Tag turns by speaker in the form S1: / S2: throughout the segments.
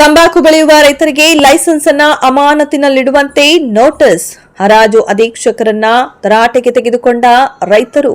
S1: ತಂಬಾಕು ಬೆಳೆಯುವ ರೈತರಿಗೆ ಲೈಸೆನ್ಸ್ ಅನ್ನ ಅಮಾನತಿನಲ್ಲಿಡುವಂತೆ ನೋಟಿಸ್. ಹರಾಜು ಅಧೀಕ್ಷಕರನ್ನ ತರಾಟೆಗೆ ತೆಗೆದುಕೊಂಡ ರೈತರು.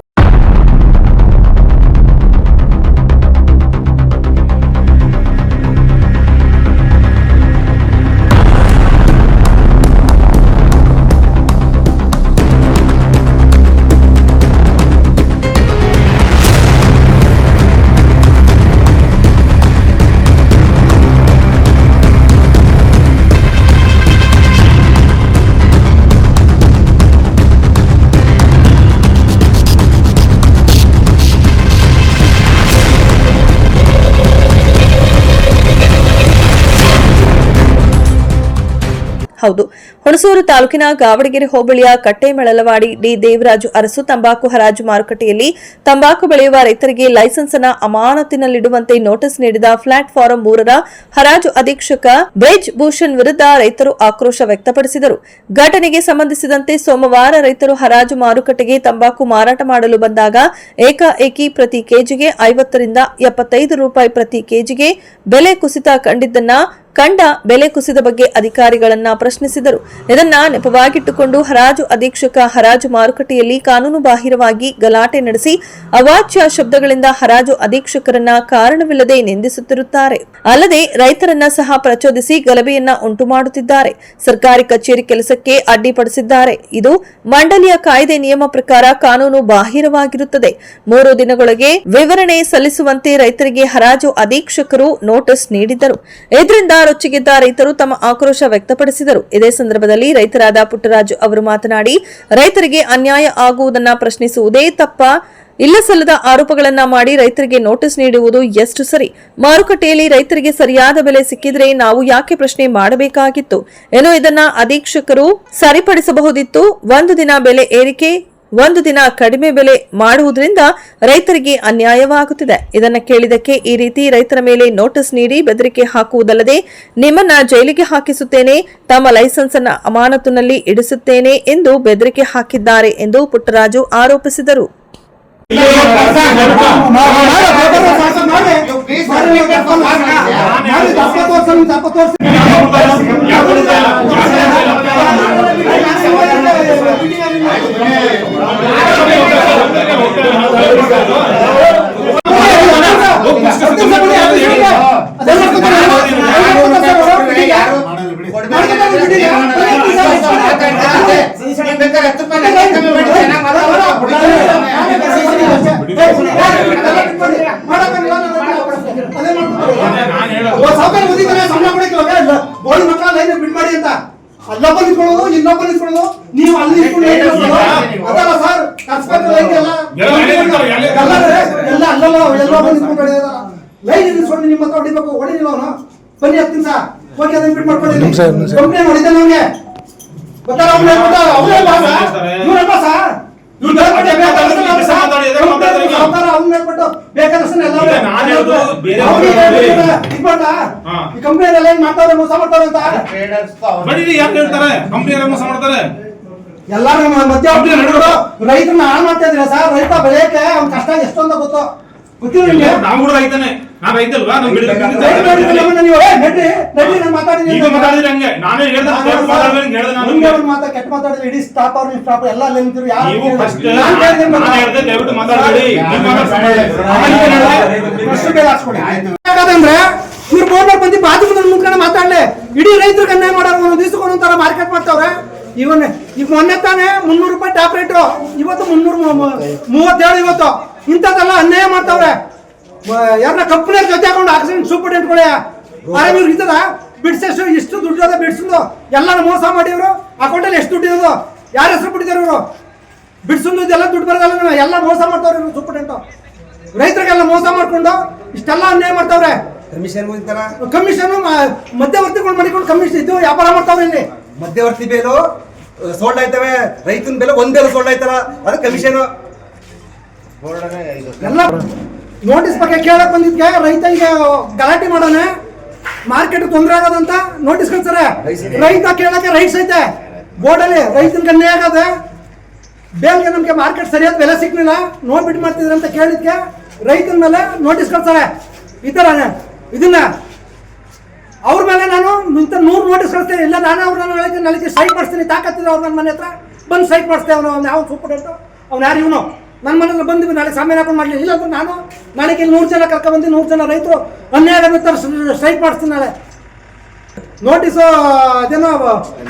S1: ಹೌದು. ಹುಣಸೂರು ತಾಲೂಕಿನ ಗಾವಡಗೆರೆ ಹೋಬಳಿಯ ಕಟ್ಟೆಮೆಳಲವಾಡಿ ಡಿ. ದೇವರಾಜು ಅರಸು ತಂಬಾಕು ಹರಾಜು ಮಾರುಕಟ್ಟೆಯಲ್ಲಿ ತಂಬಾಕು ಬೆಳೆಯುವ ರೈತರಿಗೆ ಲೈಸೆನ್ಸ್ ಅನ್ನು ಅಮಾನತಿನಲ್ಲಿಡುವಂತೆ ನೋಟಿಸ್ ನೀಡಿದ ಫ್ಲಾಟ್ ಫಾರಂ ಮೂರರ ಹರಾಜು ಅಧೀಕ್ಷಕ ಬ್ರಿಜ್ ಭೂಷಣ್ ವಿರುದ್ಧ ರೈತರು ಆಕ್ರೋಶ ವ್ಯಕ್ತಪಡಿಸಿದರು. ಘಟನೆಗೆ ಸಂಬಂಧಿಸಿದಂತೆ ಸೋಮವಾರ ರೈತರು ಹರಾಜು ಮಾರುಕಟ್ಟೆಗೆ ತಂಬಾಕು ಮಾರಾಟ ಮಾಡಲು ಬಂದಾಗ ಏಕಾಏಕಿ ಪ್ರತಿ ಕೆಜಿಗೆ ಐವತ್ತರಿಂದ ಎಪ್ಪತ್ತೈದು ರೂಪಾಯಿ ಪ್ರತಿ ಕೆಜಿಗೆ ಬೆಲೆ ಕುಸಿತ ಕಂಡಿದ್ದನ್ನ ಕಂಡ ಬೆಲೆ ಕುಸಿದ ಬಗ್ಗೆ ಅಧಿಕಾರಿಗಳನ್ನ ಪ್ರಶ್ನಿಸಿದರು. ಇದನ್ನ ನೆಪವಾಗಿಟ್ಟುಕೊಂಡು ಹರಾಜು ಅಧೀಕ್ಷಕ ಹರಾಜು ಮಾರುಕಟ್ಟೆಯಲ್ಲಿ ಕಾನೂನು ಬಾಹಿರವಾಗಿ ಗಲಾಟೆ ನಡೆಸಿ ಅವಾಚ್ಯ ಶಬ್ದಗಳಿಂದ ಹರಾಜು ಅಧೀಕ್ಷಕರನ್ನ ಕಾರಣವಿಲ್ಲದೆ ನಿಂದಿಸುತ್ತಿರುತ್ತಾರೆ. ಅಲ್ಲದೆ ರೈತರನ್ನ ಸಹ ಪ್ರಚೋದಿಸಿ ಗಲಭೆಯನ್ನ ಉಂಟು ಮಾಡುತ್ತಿದ್ದಾರೆ ಸರ್ಕಾರಿ ಕಚೇರಿ ಕೆಲಸಕ್ಕೆ ಅಡ್ಡಿಪಡಿಸಿದ್ದಾರೆ. ಇದು ಮಂಡಳಿಯ ಕಾಯ್ದೆ ನಿಯಮ ಪ್ರಕಾರ ಕಾನೂನು ಬಾಹಿರವಾಗಿರುತ್ತದೆ. ಮೂರು ದಿನಗಳಿಗೆ ವಿವರಣೆ ಸಲ್ಲಿಸುವಂತೆ ರೈತರಿಗೆ ಹರಾಜು ಅಧೀಕ್ಷಕರು ನೋಟಿಸ್ ನೀಡಿದ್ದರು. ಇದರಿಂದ ರೊಚ್ಚಿಗೆದ್ದ ರೈತರು ತಮ್ಮ ಆಕ್ರೋಶ ವ್ಯಕ್ತಪಡಿಸಿದರು. ಇದೇ ಸಂದರ್ಭದಲ್ಲಿ ರೈತರಾದ ಪುಟ್ಟರಾಜು ಅವರು ಮಾತನಾಡಿ, ರೈತರಿಗೆ ಅನ್ಯಾಯ ಆಗುವುದನ್ನ ಪ್ರಶ್ನಿಸುವುದೇ ತಪ್ಪ. ಇಲ್ಲಸಲ್ಲದ ಆರೋಪಗಳನ್ನ ಮಾಡಿ ರೈತರಿಗೆ ನೋಟಿಸ್ ನೀಡುವುದು ಎಷ್ಟು ಸರಿ? ಮಾರುಕಟ್ಟೆಯಲ್ಲಿ ರೈತರಿಗೆ ಸರಿಯಾದ ಬೆಲೆ ಸಿಕ್ಕಿದ್ರೆ ನಾವು ಯಾಕೆ ಪ್ರಶ್ನೆ ಮಾಡಬೇಕಾಗಿತ್ತು? ಏನೋ ಇದನ್ನ ಅಧೀಕ್ಷಕರು ಸರಿಪಡಿಸಬಹುದಿತ್ತು. ಒಂದು ದಿನ ಬೆಲೆ ಏರಿಕೆ ಒಂದು ದಿನ ಕಡಿಮೆ ಬೆಲೆ ಮಾಡುವುದರಿಂದ ರೈತರಿಗೆ ಅನ್ಯಾಯವಾಗುತ್ತಿದೆ. ಇದನ್ನು ಕೇಳಿದಕ್ಕೆ ಈ ರೀತಿ ರೈತರ ಮೇಲೆ ನೋಟಿಸ್ ನೀಡಿ ಬೆದರಿಕೆ ಹಾಕುವುದಲ್ಲದೆ ನಿಮ್ಮನ್ನ ಜೈಲಿಗೆ ಹಾಕಿಸುತ್ತೇನೆ, ತಮ್ಮ ಲೈಸೆನ್ಸ್ ಅನ್ನು ಅಮಾನತುನಲ್ಲಿ ಇಡಿಸುತ್ತೇನೆ ಎಂದು ಬೆದರಿಕೆ ಹಾಕಿದ್ದಾರೆ ಎಂದು ಪುಟ್ಟರಾಜು ಆರೋಪಿಸಿದರು.
S2: ಲೈನ್ ಮಾಡಿ ಅಂತ ಅಲ್ಲೊಬ್ಬ ನಿಂತ್ಕೊಳ್ಳೋದು ಇನ್ನೊಬ್ಬ ನೀವು ಅಲ್ಲಿ ನಿಂತ್ಕೊಂಡು ಸರ್ ಲೈನ್ ಎಲ್ಲ ಅಲ್ಲಲ್ಲ ಎಲ್ಲೊಬ್ಬ ನಿಂತ್ಕೊಂಡು ಹೊಡೆಯೋದಲ್ಲ. ಲೈನ್ ನಿಮ್ಮ ಹತ್ರ ಹೊಡಿಬೇಕು ಹೊಡಿಲಿಲ್ಲ ಅವನು ಬನ್ನಿ ಹತ್ತಿಂದ ಹೋಗಿ ಅದನ್ನ ಬಿಟ್ ಮಾಡ್ಕೊಳ್ಳಿ ಕಂಪ್ಲೇಂಟ್ ಹೊಡಿದ ಎಲ್ಲಾರು ನಮ್ಮ ಮಧ್ಯ ರೈತರನ್ನ ಹಾಳು ಮಾಡ್ತಾ ಇದ್ದೀರಾ ಸರ್? ರೈತ ಬೆಳೆಯಕ್ಕೆ ಅವ್ನ ಕಷ್ಟ ಎಷ್ಟೊಂದ ಗೊತ್ತು. ಗೊತ್ತಿರೋ
S3: ನಾವು ಕೂಡ ರೈತನೇ. ನಾನ್ ಹಂಗೆ ಹೇಳ್ದೆ ಹೇಳ್ದೆ
S2: ಮಾತಾ ಕೆಟ್ಟ ಮಾತಾಡಿದ್ರೆ ಇಡೀ ಸ್ಟಾಪ್ ಅವ್ರು ಸ್ಟಾಪ್ ಎಲ್ಲ ಅಲ್ಲೇ ನಿಂತಿರು ಯಾರು
S3: ನೀವು ಫಸ್ಟ್
S2: ನಾನು ಹೇಳ್ದೆ
S3: ನಾನು ದಯವಿಟ್ಟು ಮಾತಾಡಬೇಡಿ ನೀವು ಮಾತಾಡ್ಬೇಡಿ.
S2: ಫಸ್ಟ್ ಬೇಗ ಹಾಕ್ಸ್ಕೊಡಿ ಯಾಕಂದ್ರೆ ಇವ್ರು ಬೋರ್ಡ್ ಬಂದು ಬಾತ್ರೂಮ್ ಮುಂದ್ಕೊಂಡು ಮಾತಾಡ್ಲಿ ಇಡೀ ರೈತರು ಅನ್ಯಾಯ ಮಾಡೋರು ಒಂದು ದಿವಸಕ್ಕೆ ಮಾರ್ಕೆಟ್ ಮಾಡ್ತಾವ್ರೆ ಇವನ್ ಈಗ ಮೊನ್ನೆ ತಾನೇ ಮುನ್ನೂರು ರೂಪಾಯಿ ಟಾಪ್ ರೇಟು ಇವತ್ತು ಮುನ್ನೂರು ಮೂವತ್ತೇಳು ಇವತ್ತು ಇಂಥದ್ದೆಲ್ಲ ಅನ್ಯಾಯ ಮಾಡ್ತಾವ್ರೆ ಯಾರನ್ನ ಕಂಪ್ನಿ ಜೊತೆ ಹಾಕೊಂಡು ಆಕ್ಸಿಡೆಂಟ್ ಸೂಪರ್ ಆರಾಮ್ ಇವ್ರಿಗೆ ಇದ್ದದ? ಬಿಡ್ಸೆಷ್ಟು ಇಷ್ಟು ದುಡ್ಡು ಅದ ಬಿಡ್ಸುದು ಎಲ್ಲಾನು ಮೋಸ ಮಾಡಿ ಇವರು ಅಕೌಂಟಲ್ಲಿ ಎಷ್ಟು ದುಡ್ಡು ಇರೋದು? ಯಾರ ಹೆಸರು ಬಿಟ್ಟಿದ್ದಾರೆ ಇವರು? ಬಿಡ್ಸು ಇದೆಲ್ಲ ದುಡ್ಡು ಬರೋದಲ್ಲ ಎಲ್ಲ ಮೋಸ ಮಾಡ್ತಾವ್ರೆ ಇವರು ಸೂಪರ್ಡೆಂಟು. ರೈತರಿಗೆಲ್ಲ ಮೋಸ ಮಾಡ್ಕೊಂಡು ಇಷ್ಟೆಲ್ಲ ಅನ್ಯಾಯ ಮಾಡ್ತಾವ್ರೆ.
S4: ಕಮಿಷನ್
S2: ಕಮಿಷನ್ ಮಧ್ಯವರ್ತಿಗಳು ಮಾಡಿಕೊಂಡು ಕಮಿಷನ್ ಇದು ವ್ಯಾಪಾರ ಮಾಡ್ತಾವ್ರೆ ಇಲ್ಲಿ.
S4: ಮಧ್ಯವರ್ತಿ ಬೇಲು ಸೋಲ್ಡ್ ಆಯ್ತವೆ. ರೈತನ ಬೆಲೆ ಒಂದ್ ಬೆಲೆ ಸೋಲ್ಡ್ ಆಯ್ತಾರ ಅದು ಕಮಿಷನ್.
S2: ಎಲ್ಲ ನೋಟಿಸ್ ಬಗ್ಗೆ ಕೇಳಕ್ ಬಂದಿದ್ಕೆ ರೈತ ಈಗ ಗಲಾಟೆ ಮಾಡೋಣ ಮಾರ್ಕೆಟ್ ತೊಂದರೆ ಆಗೋದಂತ ನೋಟಿಸ್ ಕಳ್ತಾರೆ ರೈತ ಕೇಳಕ್ಕೆ ರೈಟ್ಸ್ ಐತೆ. ಬೋರ್ಡಲ್ಲಿ ರೈತನ ಕಣ್ಣೆ ಆಗದೆ ಬೇಲ್ಗೆ ನಮ್ಗೆ ಮಾರ್ಕೆಟ್ ಸರಿಯಾದ ಬೆಲೆ ಸಿಗ್ಲಿಲ್ಲ ನೋಡ್ಬಿಟ್ಟು ಮಾಡ್ತಿದ್ರೆ ಅಂತ ಕೇಳಿದ್ಕೆ ರೈತನ ಮೇಲೆ ನೋಟಿಸ್ ಕಳ್ತಾರೆ ಈ ಥರ ಇದನ್ನ ಅವ್ರ ಮೇಲೆ ನಾನು ಇಂಥ ನೂರು ನೋಟಿಸ್ ಕಳಿಸ್ತೇನೆ ಇಲ್ಲ ನಾನು ಅವ್ರನ್ನ ರೈತನ ನಾಳೆ ಸೈಟ್ ಮಾಡಿಸ್ತೀನಿ ತಾಕತ್ತಿದ್ರೆ ಅವ್ರು ನನ್ನ ಮನೆ ಹತ್ರ ಬಂದು ಸೈಟ್ ಮಾಡಿಸ್ತೇವೆ ಅವನು ಅವ್ನು ಯಾವ ಸೂಪರ್ ಅವ್ನು ಯಾರು ಇವನು? ನನ್ನ ಮನೇಲಿ ಬಂದಿವಿ ನಾಳೆ ಸಾಮಾನ್ಯ ಹಾಕೊಂಡು ಮಾಡಲಿ. ಇಲ್ಲ ನಾನು ಇಲ್ಲಿ ನೂರು ಜನ ಕರ್ಕೊಂಡ್ಬಂದು ನೂರು ಜನ ರೈತರು ಅನ್ಯಾಯ ಆಗುತ್ತೆ ಸ್ಟ್ರೈಕ್ ಮಾಡಿಸ್ತೀನಿ ನಾಳೆ. ನೋಟಿಸು ಅದೇನೋ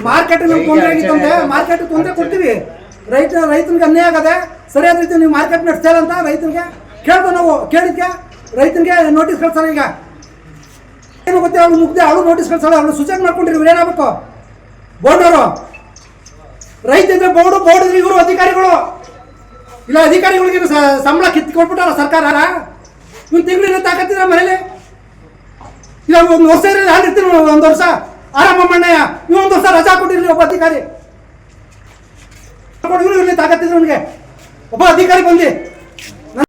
S2: ಮಾರ್ಕೆಟ್ ತೊಂದರೆ ಆಗಿತ್ತಂತೆ ಮಾರ್ಕೆಟ್ ತೊಂದರೆ ಕೊಡ್ತೀವಿ. ರೈತ, ರೈತನಿಗೆ ಅನ್ಯಾಯ ಆಗದೆ ಸರಿಯಾದ ರೀತಿ ನೀವು ಮಾರ್ಕೆಟ್ ನಡೆಸ್ತಾರೆ ಅಂತ ರೈತನಿಗೆ ಕೇಳ್ದೆ ನಾವು, ಕೇಳಿದ್ಕೆ ರೈತನಿಗೆ ನೋಟಿಸ್ ಕಳ್ಸಲ್ಲ ಈಗ. ಏನು ಗೊತ್ತೆ ಅವ್ನು ಮುಗ್ದೆ, ಅವಳು ನೋಟಿಸ್ ಕಳ್ಸಲ್ಲ ಅವಳು ಸೂಚನೆ ಮಾಡ್ಕೊಂಡಿರಿ ಇವ್ರು ಏನಾಗಬೇಕು? ಬೋರ್ಡವರು. ರೈತ ಇದ್ರೆ ಬೋರ್ಡು, ಬೋರ್ಡ್ ಇವರು ಅಧಿಕಾರಿಗಳು. ಇಲ್ಲ ಅಧಿಕಾರಿಗಳಿಗೆ ಸಂಬಳ ಕಿತ್ತು ಕೊಟ್ಬಿಟ್ಟಾರ ಸರ್ಕಾರ. ಇವ್ನು ತಿಂಗಳಿನ ತಾಕತ್ತಿದ್ರ ಮನೇಲಿ. ಇವಾಗ ಒಂದು ವರ್ಷ ಇರಲಿ ಹಾಲಿರ್ತೀನಿ ಒಂದು ವರ್ಷ. ಆರಾಮ ಮಣ್ಣಯ್ಯ ಇವ್ ಒಂದು ವರ್ಷ ರಜಾ ಕೊಟ್ಟಿರಲಿ ಒಬ್ಬ ಅಧಿಕಾರಿ. ಇರ್ಲಿ, ತಾಕತ್ತಿದ್ರು ಅವನಿಗೆ ಒಬ್ಬ ಅಧಿಕಾರಿ ಬಂದು